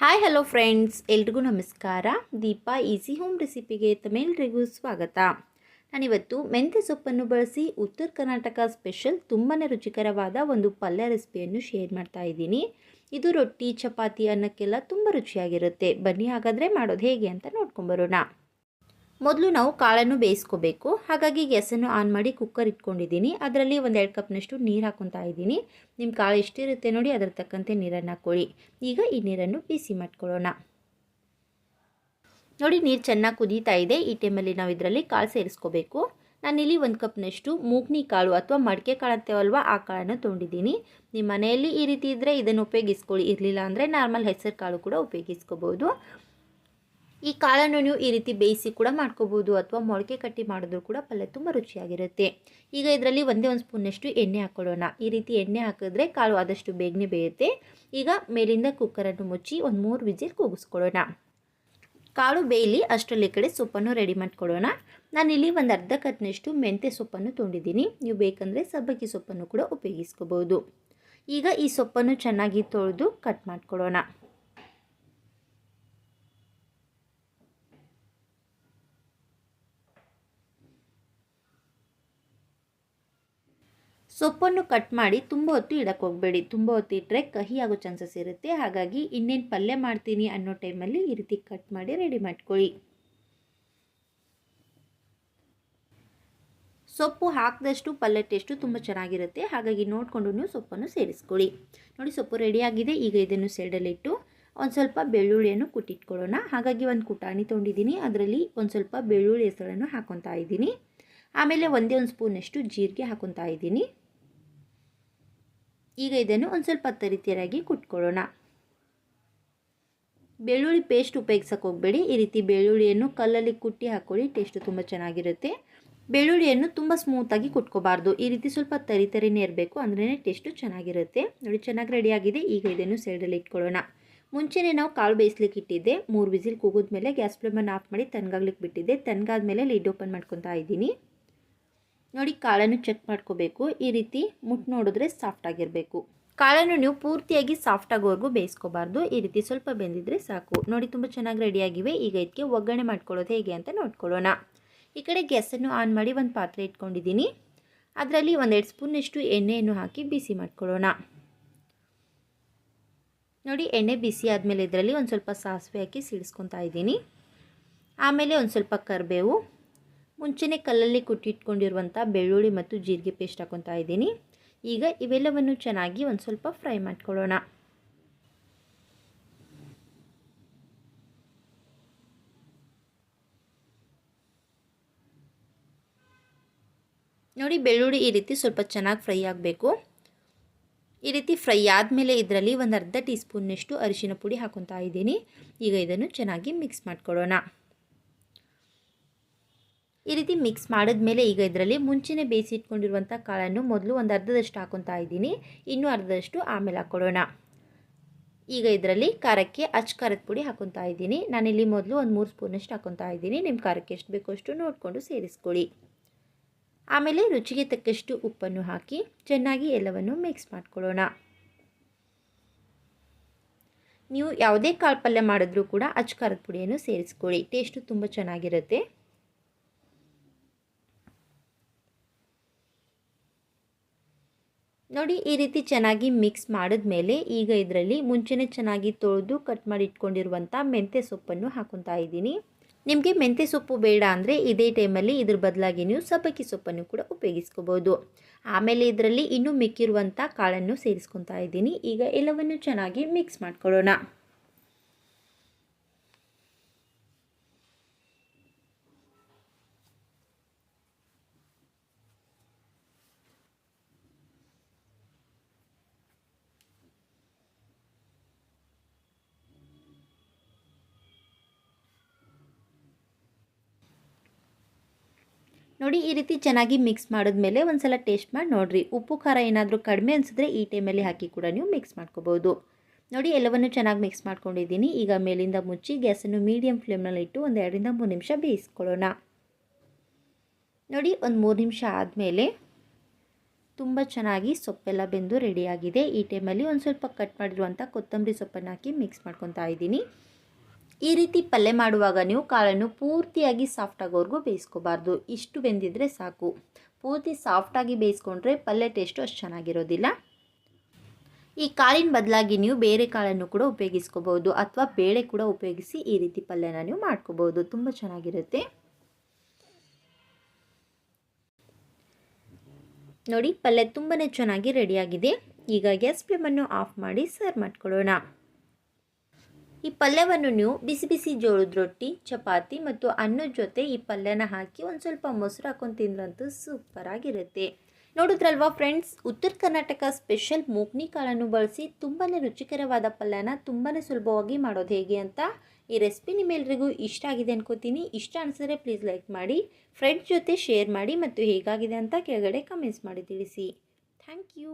Hi hello friends ಎಲ್ರಿಗೂ ನಮಸ್ಕಾರ. Deepa easy home ರೆಸಿಪಿಗೆ ತಮ್ಮೆಲ್ಲರಿಗೂ ಸ್ವಾಗತ. ನಾನಿವತ್ತು ಮೆಂತ್ಯ ಸೊಪ್ಪನ್ನು ಬಳಸಿ ಉತ್ತರ ಕರ್ನಾಟಕ ಸ್ಪೆಷಲ್ ತುಂಬಾ ರುಚಿಕರವಾದ ಒಂದು ಪಲ್ಯ ರೆಸಿಪಿಯನ್ನು ಶೇರ್ ಮಾಡ್ತಾ ಇದ್ದೀನಿ. ಇದು ರೊಟ್ಟಿ, ಚಪಾತಿ ಅನ್ನಕ್ಕೆಲ್ಲ ತುಂಬ ರುಚಿಯಾಗಿರುತ್ತೆ. ಬನ್ನಿ ಹಾಗಾದರೆ ಮಾಡೋದು ಹೇಗೆ ಅಂತ ನೋಡ್ಕೊಂಬರೋಣ ಮೊದಲು ನಾವು ಕಾಳನ್ನು ಬೇಯಿಸ್ಕೋಬೇಕು. ಹಾಗಾಗಿ ಗ್ಯಾಸನ್ನು ಆನ್ ಮಾಡಿ ಕುಕ್ಕರ್ ಇಟ್ಕೊಂಡಿದ್ದೀನಿ. ಅದರಲ್ಲಿ ಒಂದೆರಡು ಕಪ್ನಷ್ಟು ನೀರು ಹಾಕೊತಾ ಇದ್ದೀನಿ. ನಿಮ್ಮ ಕಾಳು ಎಷ್ಟಿರುತ್ತೆ ನೋಡಿ ಅದರ ತಕ್ಕಂತೆ ನೀರನ್ನು ಹಾಕ್ಕೊಳ್ಳಿ ಈಗ ಈ ನೀರನ್ನು ಬಿಸಿ ಮಾಡ್ಕೊಳ್ಳೋಣ. ನೋಡಿ ನೀರು ಚೆನ್ನಾಗಿ ಕುದೀತಾ ಇದೆ. ಈ ಟೈಮಲ್ಲಿ ನಾವು ಇದರಲ್ಲಿ ಕಾಳು ಸೇರಿಸ್ಕೋಬೇಕು. ನಾನಿಲ್ಲಿ ಒಂದು ಕಪ್ನಷ್ಟು ಮೂಗ್ನಿ ಕಾಳು ಅಥವಾ ಮಡಿಕೆ ಕಾಳು ಅಂತೇವಲ್ವ ಆ ಕಾಳನ್ನು ತೊಗೊಂಡಿದ್ದೀನಿ. ನಿಮ್ಮ ಮನೆಯಲ್ಲಿ ಈ ರೀತಿ ಇದ್ದರೆ ಇದನ್ನು ಉಪಯೋಗಿಸ್ಕೊಳ್ಳಿ. ಇರಲಿಲ್ಲ ಅಂದರೆ ನಾರ್ಮಲ್ ಹೆಸರು ಕಾಳು ಕೂಡ ಉಪಯೋಗಿಸ್ಕೋಬೋದು ಈ ಕಾಳನ್ನು ನೀವು ಈ ರೀತಿ ಬೇಯಿಸಿ ಕೂಡ ಮಾಡ್ಕೋಬೋದು ಅಥವಾ ಮೊಳಕೆ ಕಟ್ಟಿ ಮಾಡಿದ್ರು ಕೂಡ ಪಲ್ಯ ತುಂಬ ರುಚಿಯಾಗಿರುತ್ತೆ. ಈಗ ಇದರಲ್ಲಿ ಒಂದೇ ಒಂದು ಸ್ಪೂನಷ್ಟು ಎಣ್ಣೆ ಹಾಕ್ಕೊಳ್ಳೋಣ ಈ ರೀತಿ ಎಣ್ಣೆ ಹಾಕಿದ್ರೆ ಕಾಳು ಆದಷ್ಟು ಬೇಗನೆ ಬೇಯುತ್ತೆ. ಈಗ ಮೇಲಿಂದ ಕುಕ್ಕರನ್ನು ಮುಚ್ಚಿ ಒಂದು ಮೂರು ವಿಜಿಲ್ ಕೂಗಿಸ್ಕೊಳ್ಳೋಣ. ಕಾಳು ಬೇಯಲಿ ಅಷ್ಟರಲ್ಲಿ ಕಡೆ ಸೊಪ್ಪನ್ನು ರೆಡಿ ಮಾಡ್ಕೊಳ್ಳೋಣ. ನಾನಿಲ್ಲಿ ಒಂದು ಅರ್ಧ ಕಟ್ನಷ್ಟು ಮೆಂತ್ಯ ಸೊಪ್ಪನ್ನು ತೊಗೊಂಡಿದ್ದೀನಿ ನೀವು ಬೇಕಂದರೆ ಸಬ್ಬಕ್ಕಿ ಸೊಪ್ಪನ್ನು ಕೂಡ ಉಪಯೋಗಿಸ್ಕೋಬೋದು. ಈಗ ಈ ಸೊಪ್ಪನ್ನು ಚೆನ್ನಾಗಿ ತೊಳೆದು ಕಟ್ ಮಾಡ್ಕೊಳ್ಳೋಣ. ಸೊಪ್ಪನ್ನು ಕಟ್ ಮಾಡಿ ತುಂಬ ಹೊತ್ತು ಇಡಕ್ಕೆ ಹೋಗಬೇಡಿ. ತುಂಬ ಹೊತ್ತು ಇಟ್ಟರೆ ಕಹಿ ಆಗೋ ಚಾನ್ಸಸ್ ಇರುತ್ತೆ. ಹಾಗಾಗಿ ಇನ್ನೇನು ಪಲ್ಯ ಮಾಡ್ತೀನಿ ಅನ್ನೋ ಟೈಮಲ್ಲಿ ಈ ರೀತಿ ಕಟ್ ಮಾಡಿ ರೆಡಿ ಮಾಡ್ಕೊಳ್ಳಿ. ಸೊಪ್ಪು ಹಾಕಿದಷ್ಟು, ಪಲ್ಯ ಟೇಸ್ಟು ತುಂಬ ಚೆನ್ನಾಗಿರುತ್ತೆ. ಹಾಗಾಗಿ ನೋಡಿಕೊಂಡು ನೀವು ಸೊಪ್ಪನ್ನು ಸೇರಿಸ್ಕೊಳ್ಳಿ. ನೋಡಿ ಸೊಪ್ಪು ರೆಡಿಯಾಗಿದೆ ಈಗ ಇದನ್ನು ಸೈಡಲ್ಲಿಟ್ಟು ಒಂದು ಸ್ವಲ್ಪ ಬೆಳ್ಳುಳ್ಳಿಯನ್ನು ಕುಟ್ಟಿಟ್ಕೊಳ್ಳೋಣ. ಹಾಗಾಗಿ ಒಂದು ಕುಟಾಣಿ ತೊಗೊಂಡಿದ್ದೀನಿ. ಅದರಲ್ಲಿ ಒಂದು ಸ್ವಲ್ಪ ಬೆಳ್ಳುಳ್ಳಿ ಹೆಸರನ್ನು ಹಾಕೊತಾ ಇದ್ದೀನಿ. ಆಮೇಲೆ ಒಂದೇ ಒಂದು ಸ್ಪೂನಷ್ಟು ಜೀರಿಗೆ ಹಾಕೊತಾ ಇದ್ದೀನಿ. ಈಗ ಇದನ್ನು ಒಂದು ಸ್ವಲ್ಪ ತರಿತರಿಯಾಗಿ ಕುಟ್ಕೊಳ್ಳೋಣ. ಬೆಳ್ಳುಳ್ಳಿ ಪೇಸ್ಟ್ ಉಪಯೋಗಿಸೋಕೆ ಹೋಗಬೇಡಿ. ಈ ರೀತಿ ಬೆಳ್ಳುಳ್ಳಿಯನ್ನು ಕಲ್ಲಲ್ಲಿ ಕುಟ್ಟಿ ಹಾಕ್ಕೊಳ್ಳಿ ಟೇಸ್ಟು ತುಂಬ ಚೆನ್ನಾಗಿರುತ್ತೆ. ಬೆಳ್ಳುಳ್ಳಿಯನ್ನು ತುಂಬ ಸ್ಮೂತಾಗಿ ಕುಟ್ಕೋಬಾರ್ದು. ಈ ರೀತಿ ಸ್ವಲ್ಪ ತರಿ ತರಿನೇ ಇರಬೇಕು ಅಂದ್ರೇ ಟೇಸ್ಟು ಚೆನ್ನಾಗಿರುತ್ತೆ. ನೋಡಿ, ಚೆನ್ನಾಗಿ ರೆಡಿಯಾಗಿದೆ ಈಗ ಇದನ್ನು ಸೈಡಲ್ಲಿ ಇಟ್ಕೊಳ್ಳೋಣ. ಮುಂಚೆನೇ ನಾವು ಕಾಳು ಬೇಯಿಸ್ಲಿಕ್ಕೆ ಇಟ್ಟಿದ್ದೆ. ಮೂರು ವಿಸಿಲ್ ಕೂಗಿದ್ಮೇಲೆ ಗ್ಯಾಸ್ ಫ್ಲೇಮನ್ನು ಆಫ್ ಮಾಡಿ ತನ್ಗಾಗ್ಲಿಕ್ಕೆ ಬಿಟ್ಟಿದ್ದೆ. ತನ್ಗಾದ್ಮೇಲೆ ಲಿಡ್ ಓಪನ್ ಮಾಡ್ಕೊತಾ ಇದ್ದೀನಿ. ನೋಡಿ ಕಾಳನ್ನು ಚೆಕ್ ಮಾಡ್ಕೋಬೇಕು. ಈ ರೀತಿ ಮುಟ್ಟು ನೋಡಿದ್ರೆ ಸಾಫ್ಟಾಗಿರಬೇಕು ಕಾಳನ್ನು ನೀವು ಪೂರ್ತಿಯಾಗಿ ಸಾಫ್ಟ್ ಆಗೋವರೆಗೂ ಬೇಯಿಸ್ಕೋಬಾರ್ದು. ಈ ರೀತಿ ಸ್ವಲ್ಪ ಬೆಂದಿದ್ರೆ ಸಾಕು. ನೋಡಿ ತುಂಬ ಚೆನ್ನಾಗಿ ರೆಡಿಯಾಗಿವೆ ಈಗ ಇದಕ್ಕೆ ಒಗ್ಗರಣೆ ಮಾಡ್ಕೊಳ್ಳೋದು ಹೇಗೆ ಅಂತ ನೋಡ್ಕೊಳ್ಳೋಣ. ಈ ಕಡೆ ಗ್ಯಾಸನ್ನು ಆನ್ ಮಾಡಿ ಒಂದು ಪಾತ್ರೆ ಇಟ್ಕೊಂಡಿದ್ದೀನಿ. ಅದರಲ್ಲಿ ಒಂದೆರಡು ಸ್ಪೂನಷ್ಟು ಎಣ್ಣೆಯನ್ನು ಹಾಕಿ ಬಿಸಿ ಮಾಡ್ಕೊಳ್ಳೋಣ. ನೋಡಿ ಎಣ್ಣೆ ಬಿಸಿ ಆದಮೇಲೆ ಇದರಲ್ಲಿ ಒಂದು ಸ್ವಲ್ಪ ಸಾಸಿವೆ ಹಾಕಿ ಸಿಡಿಸ್ಕೊತಾ ಇದ್ದೀನಿ. ಆಮೇಲೆ ಒಂದು ಸ್ವಲ್ಪ ಕರಿಬೇವು. ಮುಂಚೆನೇ ಕಲ್ಲಲ್ಲಿ ಕುಟ್ಟಿಟ್ಕೊಂಡಿರುವಂಥ ಬೆಳ್ಳುಳ್ಳಿ ಮತ್ತು ಜೀರಿಗೆ ಪೇಸ್ಟ್ ಹಾಕೊತಾ ಇದ್ದೀನಿ. ಈಗ ಇವೆಲ್ಲವನ್ನು ಚೆನ್ನಾಗಿ ಒಂದು ಸ್ವಲ್ಪ ಫ್ರೈ ಮಾಡ್ಕೊಳ್ಳೋಣ. ನೋಡಿ, ಬೆಳ್ಳುಳ್ಳಿ ಈ ರೀತಿ ಸ್ವಲ್ಪ ಚೆನ್ನಾಗಿ ಫ್ರೈ ಆಗಬೇಕು. ಈ ರೀತಿ ಫ್ರೈ ಆದಮೇಲೆ ಇದರಲ್ಲಿ ಒಂದು ಅರ್ಧ ಟೀ ಸ್ಪೂನ್ನಷ್ಟು ಅರಿಶಿನ ಪುಡಿ ಹಾಕೊತಾ ಇದ್ದೀನಿ. ಈಗ ಇದನ್ನು ಚೆನ್ನಾಗಿ ಮಿಕ್ಸ್ ಮಾಡ್ಕೊಳ್ಳೋಣ. ಈ ರೀತಿ ಮಿಕ್ಸ್ ಮಾಡಿದ್ಮೇಲೆ ಈಗ ಇದರಲ್ಲಿ ಮುಂಚೆನೇ ಬೇಯಿಸಿಟ್ಕೊಂಡಿರುವಂಥ ಕಾಳನ್ನು ಮೊದಲು ಒಂದು ಅರ್ಧದಷ್ಟು ಹಾಕೊತಾ ಇದ್ದೀನಿ. ಇನ್ನೂ ಅರ್ಧದಷ್ಟು ಆಮೇಲೆ ಹಾಕ್ಕೊಳ್ಳೋಣ. ಈಗ ಇದರಲ್ಲಿ ಖಾರಕ್ಕೆ ಅಚ್ಚ ಖಾರದ ಪುಡಿ ಹಾಕೊತಾ ಇದ್ದೀನಿ. ನಾನಿಲ್ಲಿ ಮೊದಲು ಒಂದು ಮೂರು ಸ್ಪೂನಷ್ಟು ಹಾಕೊತಾ ಇದ್ದೀನಿ. ನಿಮ್ಮ ಖಾರಕ್ಕೆ ಎಷ್ಟು ಬೇಕೋ ಅಷ್ಟು ನೋಡಿಕೊಂಡು ಸೇರಿಸ್ಕೊಳ್ಳಿ. ಆಮೇಲೆ ರುಚಿಗೆ ತಕ್ಕಷ್ಟು ಉಪ್ಪನ್ನು ಹಾಕಿ ಚೆನ್ನಾಗಿ ಎಲ್ಲವನ್ನು ಮಿಕ್ಸ್ ಮಾಡ್ಕೊಳ್ಳೋಣ. ನೀವು ಯಾವುದೇ ಕಾಳು ಪಲ್ಯ ಮಾಡಿದ್ರೂ ಕೂಡ ಅಚ್ಚ ಖಾರದ ಪುಡಿಯನ್ನು ಸೇರಿಸ್ಕೊಳ್ಳಿ. ಟೇಸ್ಟು ತುಂಬ ಚೆನ್ನಾಗಿರುತ್ತೆ. ನೋಡಿ, ಈ ರೀತಿ ಚೆನ್ನಾಗಿ ಮಿಕ್ಸ್ ಮಾಡಿದ್ಮೇಲೆ ಈಗ ಇದರಲ್ಲಿ ಮುಂಚೆನೇ ಚೆನ್ನಾಗಿ ತೊಳೆದು ಕಟ್ ಮಾಡಿ ಇಟ್ಕೊಂಡಿರುವಂಥ ಮೆಂತ್ಯ ಸೊಪ್ಪನ್ನು ಹಾಕೊತಾ ಇದ್ದೀನಿ. ನಿಮಗೆ ಮೆಂತ್ಯ ಸೊಪ್ಪು ಬೇಡ ಅಂದರೆ ಇದೇ ಟೈಮಲ್ಲಿ ಇದ್ರ ಬದಲಾಗಿ ನೀವು ಸಬ್ಬಕ್ಕಿ ಸೊಪ್ಪನ್ನು ಕೂಡ ಉಪಯೋಗಿಸ್ಕೋಬೋದು. ಆಮೇಲೆ ಇದರಲ್ಲಿ ಇನ್ನೂ ಮಿಕ್ಕಿರುವಂಥ ಕಾಳನ್ನು ಸೇರಿಸ್ಕೊತಾ ಇದ್ದೀನಿ. ಈಗ ಎಲ್ಲವನ್ನು ಚೆನ್ನಾಗಿ ಮಿಕ್ಸ್ ಮಾಡ್ಕೊಳ್ಳೋಣ. ನೋಡಿ, ಈ ರೀತಿ ಚೆನ್ನಾಗಿ ಮಿಕ್ಸ್ ಮಾಡಿದ್ಮೇಲೆ ಒಂದು ಸಲ ಟೇಸ್ಟ್ ಮಾಡಿ ನೋಡಿರಿ. ಉಪ್ಪು, ಖಾರ ಏನಾದರೂ ಕಡಿಮೆ ಅನಿಸಿದ್ರೆ ಈ ಟೈಮಲ್ಲಿ ಹಾಕಿ ಕೂಡ ನೀವು ಮಿಕ್ಸ್ ಮಾಡ್ಕೋಬೋದು. ನೋಡಿ, ಎಲ್ಲವನ್ನು ಚೆನ್ನಾಗಿ ಮಿಕ್ಸ್ ಮಾಡ್ಕೊಂಡಿದ್ದೀನಿ. ಈಗ ಮೇಲಿಂದ ಮುಚ್ಚಿ ಗ್ಯಾಸನ್ನು ಮೀಡಿಯಮ್ ಫ್ಲೇಮ್ನಲ್ಲಿ ಇಟ್ಟು ಒಂದು ಎರಡರಿಂದ ಮೂರು ನಿಮಿಷ ಬೇಯಿಸ್ಕೊಳ್ಳೋಣ. ನೋಡಿ, ಒಂದು ಮೂರು ನಿಮಿಷ ಆದಮೇಲೆ ತುಂಬ ಚೆನ್ನಾಗಿ ಸೊಪ್ಪೆಲ್ಲ ಬೆಂದು ರೆಡಿಯಾಗಿದೆ ಈ ಟೈಮಲ್ಲಿ ಒಂದು ಸ್ವಲ್ಪ ಕಟ್ ಮಾಡಿರುವಂಥ ಕೊತ್ತಂಬರಿ ಸೊಪ್ಪನ್ನು ಹಾಕಿ ಮಿಕ್ಸ್ ಮಾಡ್ಕೊತಾ ಇದ್ದೀನಿ. ಈ ರೀತಿ ಪಲ್ಯ ಮಾಡುವಾಗ ನೀವು ಕಾಳನ್ನು ಪೂರ್ತಿಯಾಗಿ ಸಾಫ್ಟ್ ಆಗೋವರೆಗೂ ಬೇಯಿಸ್ಕೋಬಾರ್ದು. ಇಷ್ಟು ಬೆಂದಿದ್ರೆ ಸಾಕು. ಪೂರ್ತಿ ಸಾಫ್ಟಾಗಿ ಬೇಯಿಸ್ಕೊಂಡ್ರೆ ಪಲ್ಯ ಟೇಸ್ಟು ಅಷ್ಟು ಚೆನ್ನಾಗಿರೋದಿಲ್ಲ. ಈ ಕಾಳಿನ ಬದಲಾಗಿ ನೀವು ಬೇರೆ ಕಾಳನ್ನು ಕೂಡ ಉಪಯೋಗಿಸ್ಕೋಬೋದು ಅಥವಾ ಬೇಳೆ ಕೂಡ ಉಪಯೋಗಿಸಿ ಈ ರೀತಿ ಪಲ್ಯನ ನೀವು ಮಾಡ್ಕೋಬೋದು ತುಂಬ ಚೆನ್ನಾಗಿರುತ್ತೆ. ನೋಡಿ, ಪಲ್ಯ ತುಂಬಾ ಚೆನ್ನಾಗಿ ರೆಡಿಯಾಗಿದೆ ಈಗ ಗ್ಯಾಸ್ ಫ್ಲೇಮನ್ನು ಆಫ್ ಮಾಡಿ ಸರ್ವ್ ಮಾಡ್ಕೊಳ್ಳೋಣ. ಈ ಪಲ್ಯವನ್ನು ನೀವು ಬಿಸಿ ಬಿಸಿ ಜೋಳದ ರೊಟ್ಟಿ, ಚಪಾತಿ ಮತ್ತು ಅನ್ನದ ಜೊತೆ ಈ ಪಲ್ಯನ ಹಾಕಿ ಒಂದು ಸ್ವಲ್ಪ ಮೊಸರು ಹಾಕೊಂಡು ತಿಂದ್ರಂತೂ ಸೂಪರ್ ಆಗಿರುತ್ತೆ ನೋಡಿದ್ರಲ್ವಾ ಫ್ರೆಂಡ್ಸ್? ಉತ್ತರ ಕರ್ನಾಟಕ ಸ್ಪೆಷಲ್ ಮೂಗ್ನಿ ಕಾಳನ್ನು ಬಳಸಿ ತುಂಬಾ ರುಚಿಕರವಾದ ಪಲ್ಯನ ತುಂಬಾ ಸುಲಭವಾಗಿ ಮಾಡೋದು ಹೇಗೆ ಅಂತ ಈ ರೆಸಿಪಿ ನಿಮ್ಮೆಲ್ರಿಗೂ ಇಷ್ಟ ಆಗಿದೆ ಅನ್ಕೋತೀನಿ. ಇಷ್ಟ ಅನಿಸಿದ್ರೆ ಪ್ಲೀಸ್ ಲೈಕ್ ಮಾಡಿ, ಫ್ರೆಂಡ್ಸ್ ಜೊತೆ ಶೇರ್ ಮಾಡಿ ಮತ್ತು ಹೇಗಾಗಿದೆ ಅಂತ ಕೆಳಗಡೆ ಕಮೆಂಟ್ಸ್ ಮಾಡಿ ತಿಳಿಸಿ. Thank you.